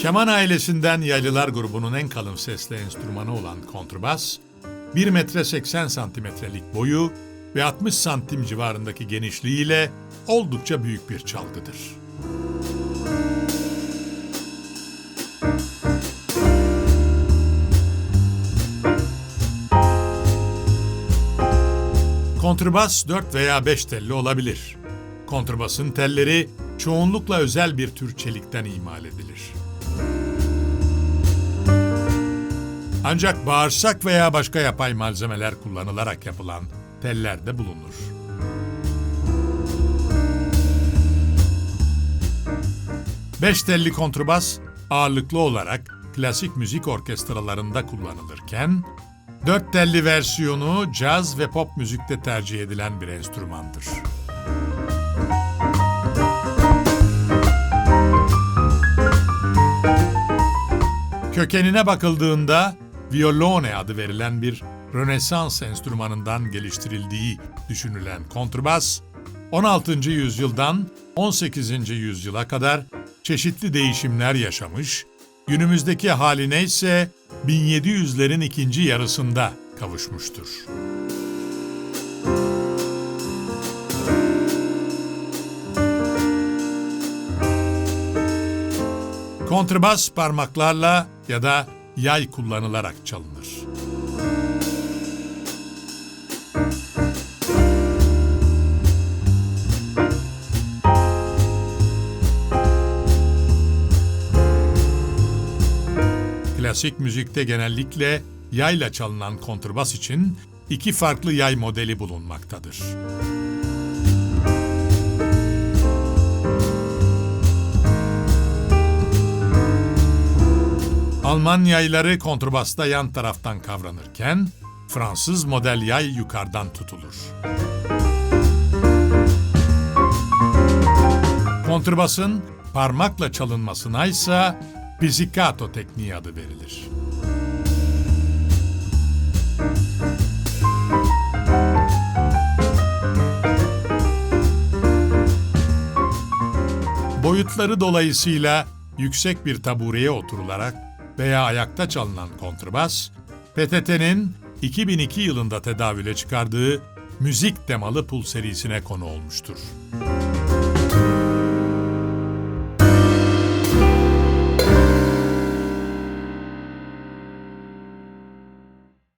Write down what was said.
Keman ailesinden yaylılar grubunun en kalın sesli enstrümanı olan kontrbas, 1 metre 80 santimetrelik boyu ve 60 santim civarındaki genişliğiyle oldukça büyük bir çalgıdır. Kontrbas 4 veya 5 telli olabilir. Kontrbasın telleri çoğunlukla özel bir tür çelikten imal edilir. Ancak bağırsak veya başka yapay malzemeler kullanılarak yapılan teller de bulunur. Beş telli kontrbas ağırlıklı olarak klasik müzik orkestralarında kullanılırken, dört telli versiyonu caz ve pop müzikte tercih edilen bir enstrümandır. Kökenine bakıldığında violone adı verilen bir Rönesans enstrümanından geliştirildiği düşünülen kontrbas, 16. yüzyıldan 18. yüzyıla kadar çeşitli değişimler yaşamış, günümüzdeki haline ise 1700'lerin ikinci yarısında kavuşmuştur. Kontrbas parmaklarla ya da yay kullanılarak çalınır. Klasik müzikte genellikle yayla çalınan kontrbas için iki farklı yay modeli bulunmaktadır. Alman yayları kontrbasta yan taraftan kavranırken, Fransız model yay yukarıdan tutulur. Kontrbasın parmakla çalınmasına ise pizzicato tekniği adı verilir. Boyutları dolayısıyla yüksek bir tabureye oturularak veya ayakta çalınan kontrbas, PTT'nin 2002 yılında tedavüle çıkardığı müzik temalı pul serisine konu olmuştur.